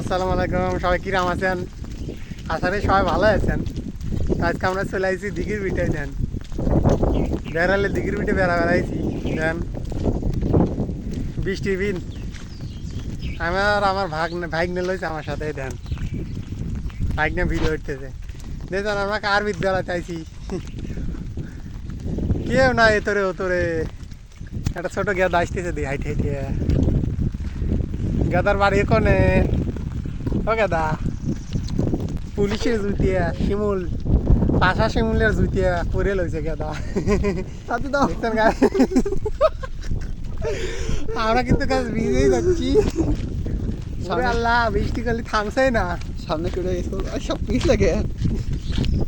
আসসালামু আলাইকুম, সবাই কিরাম আছেন? আশা করি সবাই ভালো আছেন। আজকে আমরা চলে আসছি দিঘির বিটাই দেন। বেড়ালে দিঘির পিঠে বেড়া বেড়াইছি, দেন। বৃষ্টির দিন। আমি আর আমার ভাগ ভাইক নিয়ে লইছে আমার সাথে দেন। বাইক নিয়ে ভিডিও উঠতেছে দেখছেন আমরা কার বিদ্যালয় চাইছি কেউ না এতরে ওতরে। একটা ছোট গেদা আসতেছে দি, হাইটে হাইটে। গাদার বাড়ি কোনে? গাদা পুলিশের জুতিয়া শিমুল পাশা শিমুলের জুতিয়া পরে লইছে গাদা তাতে দাও। দেখছেন আমরা কিন্তু কাজ ভিজেই যাচ্ছি। আল্লাহ বৃষ্টি কালি থামছেই না। সামনে করে সব পিস লাগে।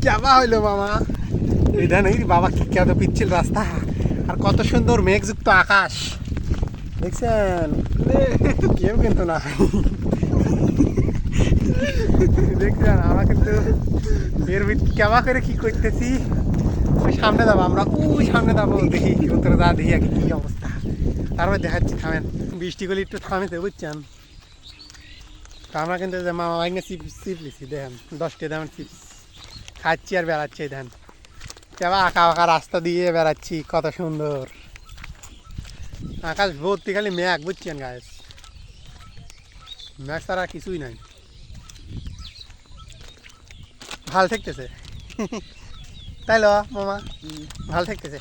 কেবা হইল মামা। এটা নেই বাবা কি কেন পিচ্ছিল রাস্তা? আর কত সুন্দর মেঘযুক্ত আকাশ। দেখছেন? কেউ কিন্তু না দেখছেন আমরা কিন্তু এর কেবা করে কি করতেছি? সামনে যাব আমরা। ওই সামনে যাব দেখি উত্তরে যা দেখি আগে কি অবস্থা। তারপর দেখাচ্ছি, থামেন। বৃষ্টি করলে একটু থামেতে বুঝছেন? তো আমরা কিন্তু মামা ভাইনে চিপ চিপ লিছি, দেখেন। দশটা দামের চিপস খাচ্ছি আর বেড়াচ্ছি ধান কেবা আঁকা আঁকা রাস্তা দিয়ে বেড়াচ্ছি, কত সুন্দর। আকাশ ভর্তি, খালি মেঘ, বুঝছেন গাছ মেঘ ছাড়া কিছুই নাই। ভালো থাকতেছে তাই ল মামা ভালো থাকতেছে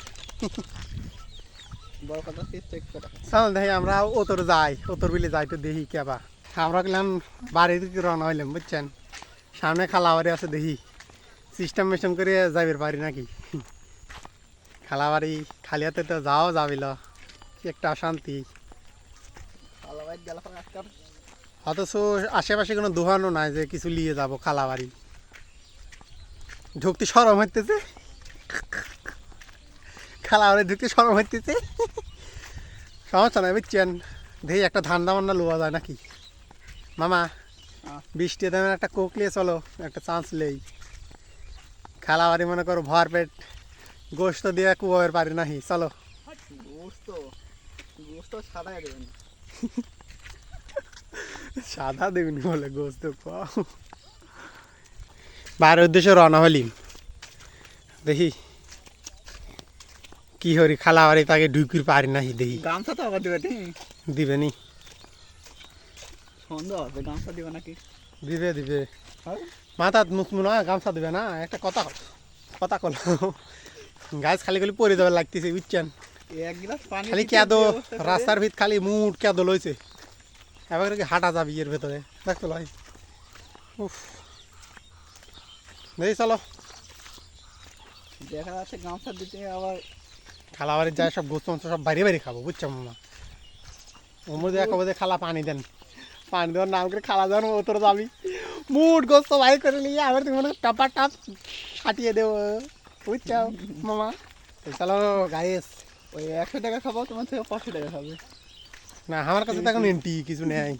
বড় চল দেখি আমরা ওতর যাই ওতর বিলে যাই তো দেখি কেবা আমরা গেলাম বাড়ির দিকে রওনা হইলাম বুঝছেন? সামনে খালাবাড়ি আছে দেখি। সিস্টেম মিস্টেম করে যাইবার পারি নাকি? খালাবাড়ি খালি হাতে তো যাও যাবিল। কি একটা অশান্তি। অথচ আশেপাশে কোনো দোকানও নাই যে কিছু নিয়ে যাব খালাবাড়ি। ঢুকতে সরম হইতেছে। খালাবাড়ি ঢুকতে সরম হইতেছে। সমস্যা নাই বুঝছেন? দেখি একটা ধান্দা মান্না লোয়া যায় নাকি? মামা। বৃষ্টি দামের একটা কোক নিয়ে চলো একটা চান্স লেই। খালাবাড়ি মনে করো ভর পেট গোস্ত দিয়ে কুয়ার পারি নাহি চলো। সাদা দেবেন বলে গোস্ত খাও। বাইরের উদ্দেশ্যে রওনা হলিম দেখি কি হরি খালাবাড়ি তাকে ঢুকির পারি নাহি দেখি। গামছা তো আবার দেবে গামছা দিবে নাকি? দিবে দিবে? মাথাত মুখ মনে গামছা দিবে না একটা কথা কথা কল গাছ খালি খালি পরে যাবে লাগতেছে বুঝছেন? পানি খালি কেদো রাস্তার ভিত খালি মুট কেদো লইছে। এবার কি হাঁটা যাবি এর ভেতরে দেখতে লয়। উফ। দেখি চলো। দেখা যাচ্ছে গামছা দিতে আবার খালাবাড়ির যায় সব গোস্ত সব বাইরে বাইরে খাব বুঝছ মামা? ওমর দিয়ে কবে খালা পানি দেন। পানি দেওয়ার নাম করে খালা দেওয়ার ও তোর যাবি মুট গোস্ত বাই করে নিয়ে আবার তুমি মনে টাপা টাপ সাটিয়ে দেবো বুঝছ মামা? চলো গাইস ওই একশো টাকা খাব তোমার থেকে পাঁচশো টাকা খাবে। না আমার কাছে তো এখন এন্টি কিছু নেই।